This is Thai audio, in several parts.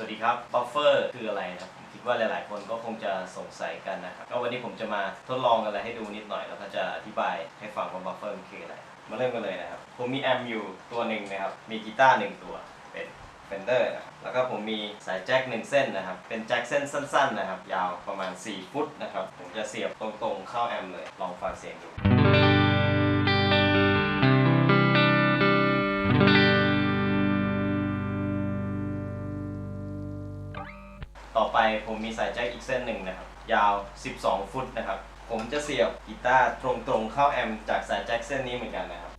สวัสดีครับบัฟเฟอร์คืออะไรนะผมคิดว่าหลาย ๆ คนก็คงจะสงสัยกันนะครับก็วันนี้ผมจะมาทดลองอะไรให้ดูนิดหน่อย แล้วก็จะอธิบายให้ฟังว่าบัฟเฟอร์มันคืออะไร มาเริ่มกันเลยนะครับ ผมมีแอมอยู่ตัวหนึ่งนะครับ มีกีตาร์หนึ่งตัวเป็นเฟนเดอร์นะครับแล้วก็ผมมีสายแจ็คหนึ่งเส้นนะครับ เป็นแจ็คเส้นสั้น ๆ นะครับ ยาวประมาณ 4 ฟุตนะครับ ผมจะเสียบตรง ๆ เข้าแอมเลย ลองฟังเสียงดู ต่อไปผมมีสายแจ็คอีกเส้นหนึ่งนะครับ ยาว 12 ฟุตนะครับ ผมจะเสียบกีตาร์ตรงๆเข้าแอมป์จากสายแจ็คเส้นนี้เหมือนกันนะครับ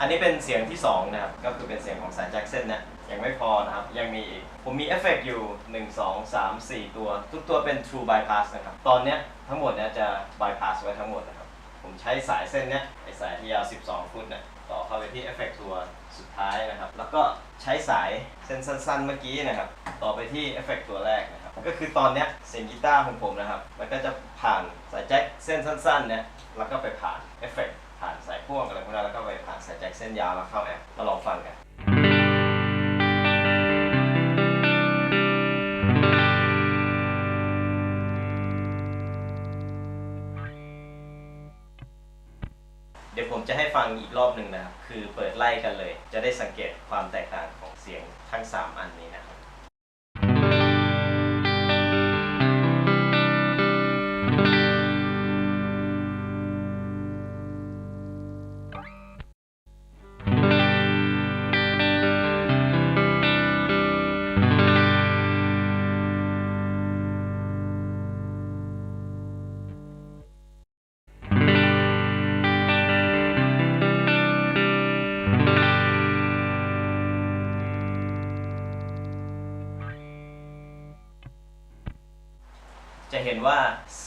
อันนี้เป็นเสียงที่2นะครับ ก็คือเป็นเสียงของสายแจ็คเส้นเนี่ย ยังไม่พอนะครับ ยังมีอีก ผมมีเอฟเฟกต์อยู่ 1 2 3 4 ตัว ทุกตัวเป็น true bypass นะครับ ตอนเนี้ยทั้งหมดเนี่ยจะ bypass ไว้ทั้งหมดนะครับ ผมใช้สายเส้นเนี้ยไอสายที่ยาว 12 ฟุตเนี่ยต่อเข้าไปที่เอฟเฟกต์ตัวสุดท้ายนะครับ แล้วก็ใช้สายเส้นสั้นๆเมื่อกี้นะครับ ต่อไปที่เอฟเฟกต์ตัวแรกนะครับ ก็คือตอนเนี้ยเสียงกีตาร์ของผมนะครับ มันก็จะผ่านสายแจ็คเส้นสั้นๆเนี่ยแล้วก็ไปผ่านเอฟเฟกต์ผ่านสายพ่วงอะไรพวกนั้นแล้วก็ไปผ่านสายแจ็คเส้นยาวแล้วเข้าแอป์มาลองฟังกัน ดี๋ยวผมจะให้ฟังอีกรอบหนึ่งนะครับ คือเปิดไล่กันเลย จะได้สังเกตความแตกต่างของเสียงทั้ง 3 อันนี้นะครับจะ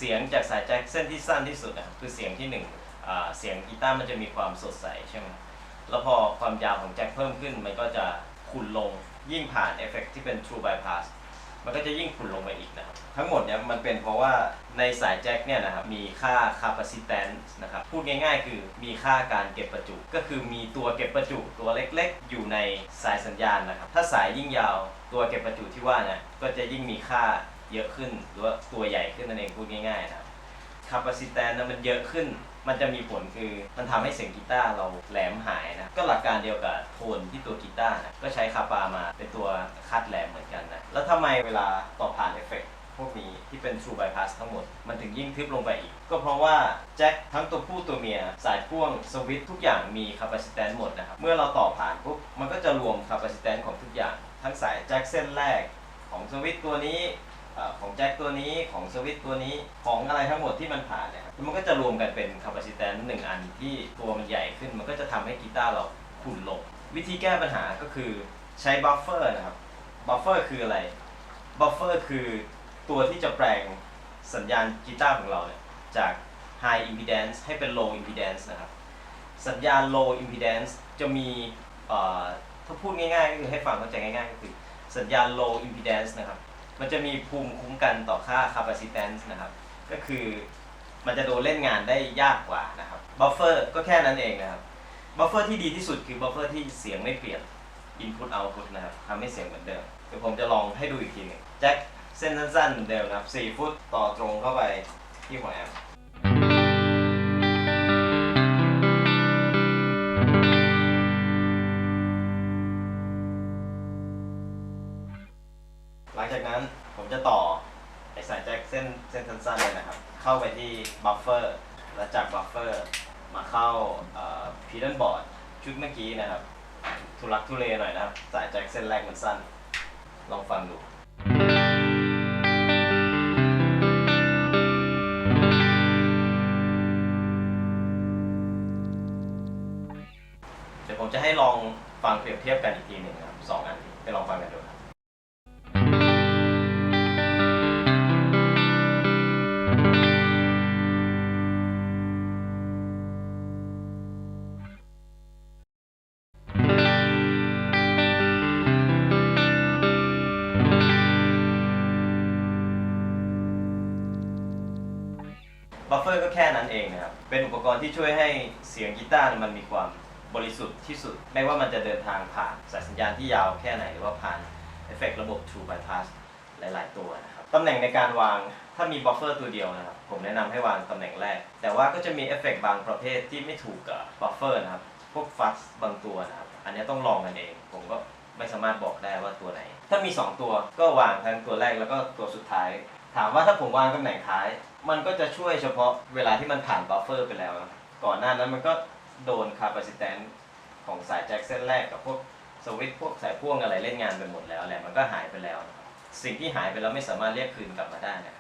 เสียงจากสายแจ็คเส้นที่สั้นที่สุดนะครับคือเสียงที่หนึ่งอ่าเสียงกีตาร์มันจะมีความสดใสใช่ไหมแล้วพอความยาวของแจ็คเพิ่มขึ้นมันก็จะขุ่นลงยิ่งผ่านเอฟเฟกต์ที่เป็น true bypass มันก็จะยิ่งขุ่นลงไปอีกนะครับทั้งหมดเนี่ยมันเป็นเพราะว่าในสายแจ็คเนี่ยนะครับมีค่า capacitance นะครับพูดง่ายๆ คือมีค่าการเก็บประจุ ก็คือมีตัวเก็บประจุตัวเล็กๆ อยู่ในสายสัญญาณนะครับถ้าสายยิ่งยาวตัวเก็บประจุที่ว่าเนี่ยก็จะยิ่งมีค่า เยอะขึ้น หรือว่าตัวใหญ่ขึ้นนั่นเองพูดง่ายๆนะครับ capacitance นั้นมันเยอะขึ้น มันจะมีผลคือมันทำให้เสียงกีตาร์เราแหลมหายนะ ก็หลักการเดียวกับโทนที่ตัวกีตาร์นะ ก็ใช้คาปามาเป็นตัวคัดแหลมเหมือนกันนะ แล้วทำไมเวลาต่อผ่านเอฟเฟกต์พวกนี้ที่เป็น true bypass ทั้งหมด มันถึงยิ่งทึบลงไปอีก ก็เพราะว่าแจ็คทั้งตัวผู้ตัวเมีย สายพ่วงสวิตทุกอย่างมี capacitance หมดนะครับ เมื่อเราต่อผ่านปุ๊บมันก็จะรวม capacitance ของทุกอย่าง ทั้งสายแจ็คเส้นแรกของสวิตตัวนี้ เอ่อของแจ็คตัวนี้ของสวิตช์ตัวนี้ของอะไรทั้งหมดที่มันผ่านเนี่ยครับมันก็จะรวมกันเป็น capacitance หนึ่งอันที่ตัวมันใหญ่ขึ้น มันก็จะทำให้กีตาร์เราขุ่นลงวิธีแก้ปัญหาก็คือใช้บัฟเฟอร์นะครับบัฟเฟอร์คืออะไรบัฟเฟอร์คือตัวที่จะแปลงสัญญาณกีตาร์ของเราเนี่ยจาก high impedance ให้เป็น low impedance นะครับ สัญญาณ low impedance จะมีเอ่อถ้าพูดง่ายๆก็คือให้ฟังเข้าใจง่ายๆก็คือสัญญาณ low impedance นะครับ มันจะมีภูมิคุ้มกันต่อค่า capacitance นะครับ ก็คือมันจะโดนเล่นงานได้ยากกว่านะครับบัฟเฟอร์ก็แค่นั้นเองนะครับบัฟเฟอร์ที่ดีที่สุดคือบัฟเฟอร์ที่เสียงไม่เปลี่ยน input output นะครับทำให้เสียงเหมือนเดิมเดี๋ยวผมจะลองให้ดูอีกทีหนึงแจ็คเส้นสั้นๆเหมือนเดิมนะครับ4ฟุตต่อตรงเข้าไปที่หัวแอม เข้าไปที่บัฟเฟอร์แล้วจากบัฟเฟอร์มาเข้าพีดันบอร์ดชุดเมื่อกี้นะครับ ทุลักทุเลหน่อยนะครับ สายแจ็คเส้นแรกมันสั้น ลองฟังดู บัฟเฟอร์ก็แค่นั้นเองนะครับ เป็นอุปกรณ์ที่ช่วยให้เสียงกีตาร์เนี่ยมันมีความบริสุทธิ์ที่สุด ไม่ว่ามันจะเดินทางผ่านสายสัญญาณที่ยาวแค่ไหน หรือว่าผ่านเอฟเฟกต์ระบบ True Bypass หลาย ๆ ตัวนะครับ ตำแหน่งในการวางถ้ามีบัฟเฟอร์ตัวเดียวนะครับ ผมแนะนำให้วางตำแหน่งแรก แต่ว่าก็จะมีเอฟเฟกต์บางประเภทที่ไม่ถูกกับบัฟเฟอร์นะครับ พวกฟัสบางตัวนะครับ อันนี้ต้องลองกันเอง ผมก็ไม่สามารถบอกได้ว่าตัวไหน ถ้ามี 2 ตัวก็วางทั้งตัวแรกแล้วก็ตัวสุดท้าย ถามว่าถ้าผมวางตำแหน่งท้าย มันก็จะช่วยเฉพาะเวลาที่มันผ่านบัฟเฟอร์ไปแล้วนะก่อนหน้านั้นมันก็โดนคาปาซิแตนของสายแจ็คเส้นแรกกับพวกสวิตช์พวกสายพ่วงอะไรเล่นงานไปหมดแล้วแหละมันก็หายไปแล้วนะครับสิ่งที่หายไปแล้วไม่สามารถเรียกคืนกลับมาได้นะครับ